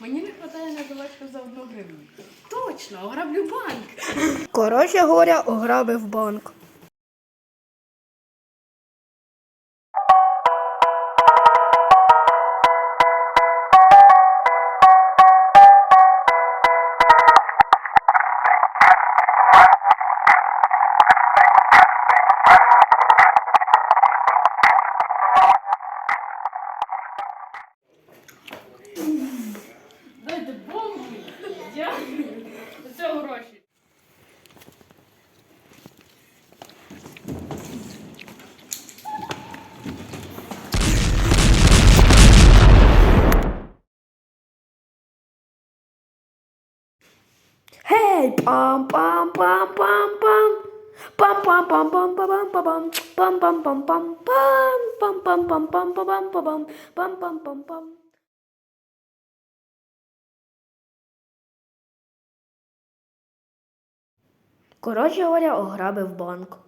Мені не вистачає на білетку за одну гривню. Точно, ограблю банк. Коротше говоря, ограбив банк. До цього гроші. Гей! Пам-пам-пам-пам-пам! Пам-пам-пам-пам-пам-пам-пам! Пам-пам-пам-пам-пам! Пам-пам-пам-пам-пам-пам! Пам-пам-пам-пам! Коротше говоря, ограбив банк.